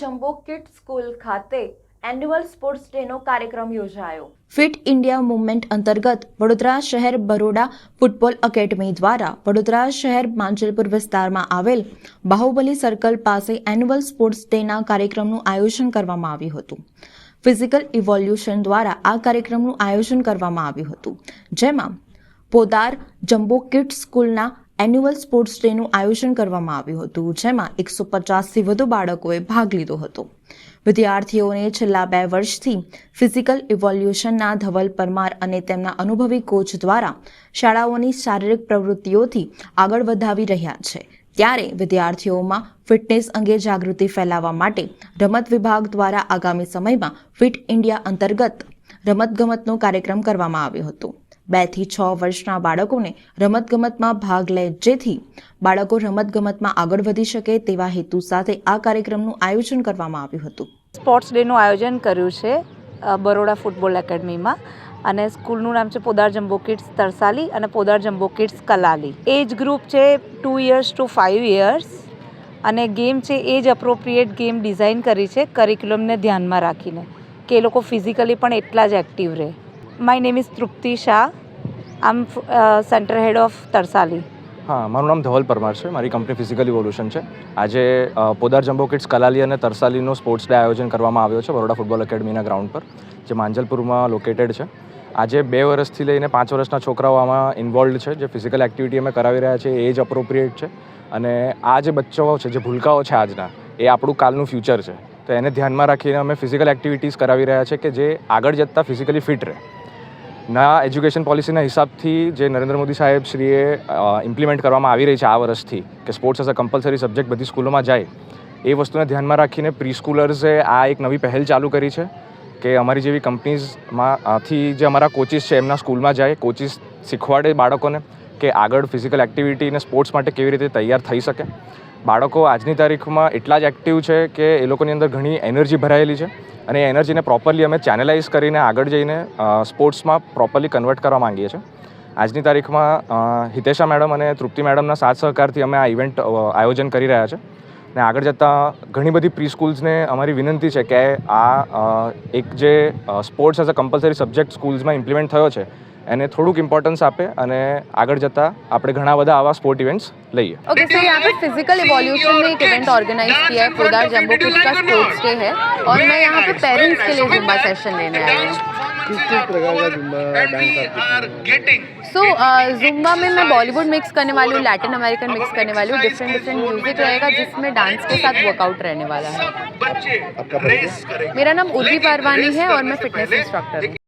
Jumbo kid school ખાતે annual sports ડેનો કાર્યક્રમ યોજાયો. ફિટ ઇન્ડિયા મુવમેન્ટ અંતર્ગત વડોદરા શહેર બરોડા ફૂટબોલ એકેડમી દ્વારા વડોદરા શહેર માંજલપુર વિસ્તારમાં આવેલ બાહુબલી સર્કલ પાસે એન્યુઅલ સ્પોર્ટ્સ ડેના કાર્યક્રમનું આયોજન કરવામાં આવ્યું હતું. ફિઝિકલ ઇવોલ્યુશન દ્વારા આ કાર્યક્રમનું આયોજન કરવામાં આવ્યું હતું. જેમાં પોદાર જમ્બો કિટ સ્કૂલના એન્યુઅલ સ્પોર્ટ્સ ડેનું આયોજન કરવામાં આવ્યું હતું, જેમાં એકસો પચાસથી વધુ બાળકોએ ભાગ લીધો હતો. વિદ્યાર્થીઓને છેલ્લા બે વર્ષથી ફિઝિકલ ઇવોલ્યુશનના ધવલ પરમાર અને તેમના અનુભવી કોચ દ્વારા શાળાઓની શારીરિક પ્રવૃત્તિઓથી આગળ વધાવી રહ્યા છે. ત્યારે વિદ્યાર્થીઓમાં ફિટનેસ અંગે જાગૃતિ ફેલાવવા માટે રમત વિભાગ દ્વારા આગામી સમયમાં ફિટ ઇન્ડિયા અંતર્ગત રમતગમતનો કાર્યક્રમ કરવામાં આવ્યો હતો. બેથી છ વર્ષના બાળકોને રમતગમતમાં ભાગ લે, જેથી બાળકો રમતગમતમાં આગળ વધી શકે તેવા હેતુ સાથે આ કાર્યક્રમનું આયોજન કરવામાં આવ્યું હતું. સ્પોર્ટ્સ ડેનું આયોજન કર્યું છે બરોડા ફૂટબોલ એકેડમીમાં અને સ્કૂલનું નામ છે પોદાર જમ્બો કિડ્સ તરસાલી અને Podar jumbo kids Kalali. Age group છે two years two five years અને ગેમ છે એજ અપ્રોપ્રિએટ ગેમ ડિઝાઇન કરી છે કરિક્યુલમને ધ્યાનમાં રાખીને, કે એ લોકો ફિઝિકલી પણ એટલા જ એક્ટિવ રહે. My name is Trupti Shah. આમ સેન્ટર હેડ ઓફ તરસાલી. હા, મારું નામ ધવલ પરમાર છે. મારી કંપની ફિઝિકલ ઇવોલ્યુશન છે. આજે પોદાર જમ્બો કિડ્સ કલાલી અને તરસાલીનો સ્પોર્ટ્સ ડે આયોજન કરવામાં આવ્યો છે બરોડા ફૂટબોલ એકેડમીના ગ્રાઉન્ડ પર, જે માંજલપુરમાં લોકેટેડ છે. આજે બે વર્ષથી લઈને પાંચ વર્ષના છોકરાઓ આમાં ઇન્વોલ્વ છે, જે ફિઝિકલ એક્ટિવિટી અમે કરાવી રહ્યા છે જ અપ્રોપ્રિએટ છે. અને આ જે બચ્ચાઓ છે, જે ભૂલકાઓ છે આજના, એ આપણું કાલનું ફ્યુચર છે. તો એને ધ્યાનમાં રાખીને અમે ફિઝિકલ એક્ટિવિટીઝ કરાવી રહ્યા છે કે જે આગળ જતાં ફિઝિકલી ફિટ રહે. ના એજ્યુકેશન પોલિસીના હિસાબથી જે નરેન્દ્ર મોદી સાહેબ શ્રીએ ઇમ્પ્લિમેન્ટ કરવામાં આવી રહી છે આ વર્ષથી, કે sports as a compulsory subject બધી સ્કૂલોમાં જાય, એ વસ્તુને ધ્યાનમાં રાખીને પ્રી સ્કૂલર્સે આ એક નવી પહેલ ચાલુ કરી છે, કે અમારી જેવી કંપનીઝમાંથી જે અમારા કોચિસ છે, એમના સ્કૂલમાં જાય કોચિસ શીખવાડે બાળકોને કે આગળ ફિઝિકલ એક્ટિવિટી અને સ્પોર્ટ્સ માટે કેવી રીતે તૈયાર થઈ શકે. બાળકો આજની તારીખમાં એટલા જ એક્ટિવ છે કે એ લોકોની અંદર ઘણી એનર્જી ભરાયેલી છે અને એ એનર્જીને પ્રોપરલી અમે ચેનલાઇઝ કરીને આગળ જઈને સ્પોર્ટ્સમાં પ્રોપરલી કન્વર્ટ કરવા માંગીએ છીએ. આજની તારીખમાં હિતેશા મેડમ અને તૃપ્તિ મેડમના સાથ સહકારથી અમે આ ઇવેન્ટ આયોજન કરી રહ્યા છે. ને આગળ જતાં ઘણી બધી પ્રી સ્કૂલ્સને અમારી વિનંતી છે કે આ એક જે sports as a compulsory subject સ્કૂલ્સમાં implement થયો છે એને થોડુંક ઇમ્પોર્ટન્સ આપે અને આગળ જતાં આપણે ઘણા બધા આવા સ્પોર્ટ ઇવેન્ટ્સ લઈએ ओके सर यहाँ पे फिजिकल इवोल्यूशन में एक इवेंट ऑर्गेनाइज किया है पोदार जम्बो किड्स का स्पोर्ट्स डे है और मैं यहाँ पे पेरेंट्स के लिए जुम्बा सेशन लेने आई हूँ किस किस प्रकार का जुम्बा डांस आप सीखेंगे? सो जुम्बा में मैं बॉलीवुड मिक्स करने वाली हूँ लैटिन अमेरिकन मिक्स करने वाली हूँ डिफरेंट डिफरेंट म्यूजिक रहेगा जिसमें डांस के साथ वर्कआउट रहने वाला है आपका परिचय मेरा नाम उर्वी पारवानी है और मैं फिटनेस इंस्ट्रक्टर हूँ